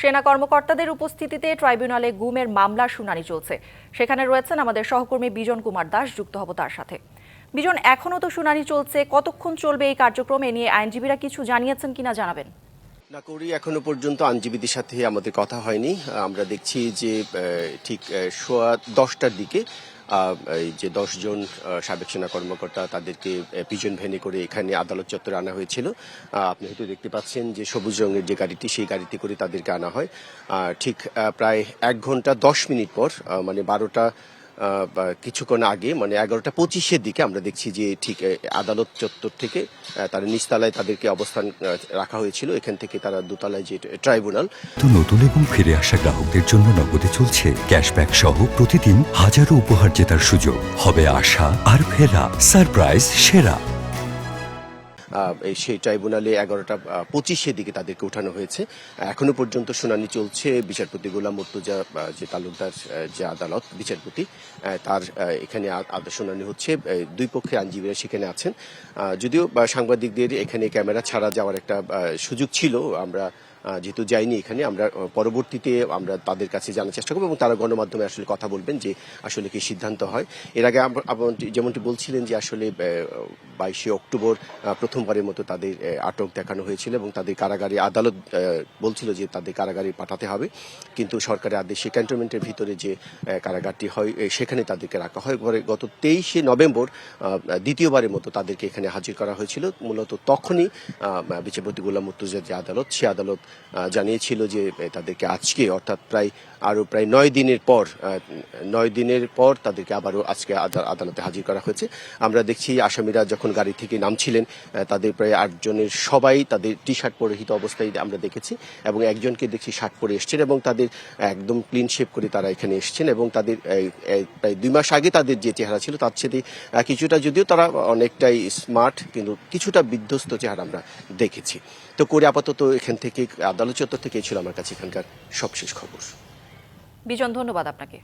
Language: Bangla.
সেনা কর্মকর্তাদের উপস্থিতিতে ট্রাইব্যুনালে গুমের মামলার শুনানি চলছে। সেখানে রয়েছেন আমাদের সহকর্মী বিজন কুমার দাস, যুক্ত হব তার সাথে। বিজন এখনও তো শুনানি চলছে। কতক্ষণ চলবে এই কার্যক্রম? এ নিয়ে আইনজীবীরা কিছু জানিয়েছেন কিনা জানাবেন। না করি এখনও পর্যন্ত আইনজীবীদের সাথে আমাদের কথা হয়নি। আমরা দেখছি যে ঠিক সোয়া দশটার দিকে এই যে দশজন সাবেক সেনা কর্মকর্তা তাদেরকে পিজন ভ্যানে করে এখানে আদালত চত্বরে আনা হয়েছিল। আপনি হয়তো দেখতে পাচ্ছেন যে সবুজ রঙের যে গাড়িটি, সেই গাড়িতে করে তাদেরকে আনা হয়। ঠিক প্রায় এক ঘণ্টা দশ মিনিট পর মানে বারোটা কিছুক্ষণ আগে মানে এগারোটা পঁচিশের দিকে আমরা দেখছি যে ঠিক আদালত চত্বর থেকে তারা নিচতলায় তাদেরকে অবস্থান রাখা হয়েছিল। এখান থেকে তারা দোতলায় যে ট্রাইব্যুনাল। তো নতুন এবং ফিরে আসা গ্রাহকদের জন্য নগদে চলছে ক্যাশব্যাক সহ প্রতিদিন হাজারো উপহার জেতার সুযোগ। হবে আশা আর ফেরা, সারপ্রাইজ, সেরা। সেই ট্রাইব্যুনালে এগারোটা পঁচিশের দিকে তাদেরকে উঠানো হয়েছে। এখনও পর্যন্ত শুনানি চলছে বিচারপতি গোলাম মর্তুজা যে তালুকদার যে আদালত, বিচারপতি তার এখানে শুনানি হচ্ছে। দুই পক্ষে আইনজীবীরা সেখানে আছেন। যদিও সাংবাদিকদের এখানে ক্যামেরা ছাড়া যাওয়ার একটা সুযোগ ছিল, আমরা যেহেতু যাইনি এখানে, আমরা পরবর্তীতে আমরা তাদের কাছে জানার চেষ্টা করব এবং তারা গণমাধ্যমে আসলে কথা বলবেন যে আসলে কি সিদ্ধান্ত হয়। এর আগে যেমনটি বলছিলেন যে আসলে বাইশে অক্টোবর প্রথমবারের মতো তাদের আটক দেখানো হয়েছিল এবং তাদের কারাগারে আদালত বলছিল যে তাদের কারাগারে পাঠাতে হবে। কিন্তু সরকারের আদেশে ক্যান্টনমেন্টের ভিতরে যে কারাগারটি হয় সেখানে তাদেরকে রাখা হয়। পরে গত তেইশে নভেম্বর দ্বিতীয়বারের মতো তাদেরকে এখানে হাজির করা হয়েছিল। মূলত তখনই বিচারপতি গোলাম মুর্তুজার যে আদালত, সে আদালত জানিয়েছিল যে তাদেরকে আজকে, অর্থাৎ প্রায় আরও প্রায় নয় দিনের পর নয় দিনের পর তাদেরকে আবারও আজকে আদা- আদালতে হাজির করা হয়েছে। আমরা দেখছি আসামিরা যখন গাড়ি থেকে নামছিলেন তাদের প্রায় আটজনের সবাই তাদের টি শার্ট পরিহিত অবস্থায় আমরা দেখেছি এবং একজনকে দেখছি শার্ট পরে এসছেন এবং তাদের একদম ক্লিন শেপ করে তারা এখানে এসছেন এবং তাদের প্রায় দুই মাস আগে তাদের যে চেহারা ছিল তার সাথে কিছুটা যদিও তারা অনেকটাই স্মার্ট, কিন্তু কিছুটা বিধ্বস্ত চেহারা আমরা দেখেছি। তো করে আপাতত এখান থেকে আদালত চত্বর থেকে ছিল আমার কাছে এখানকার সবশেষ খবর। বিজন ধন্যবাদ আপনাকে।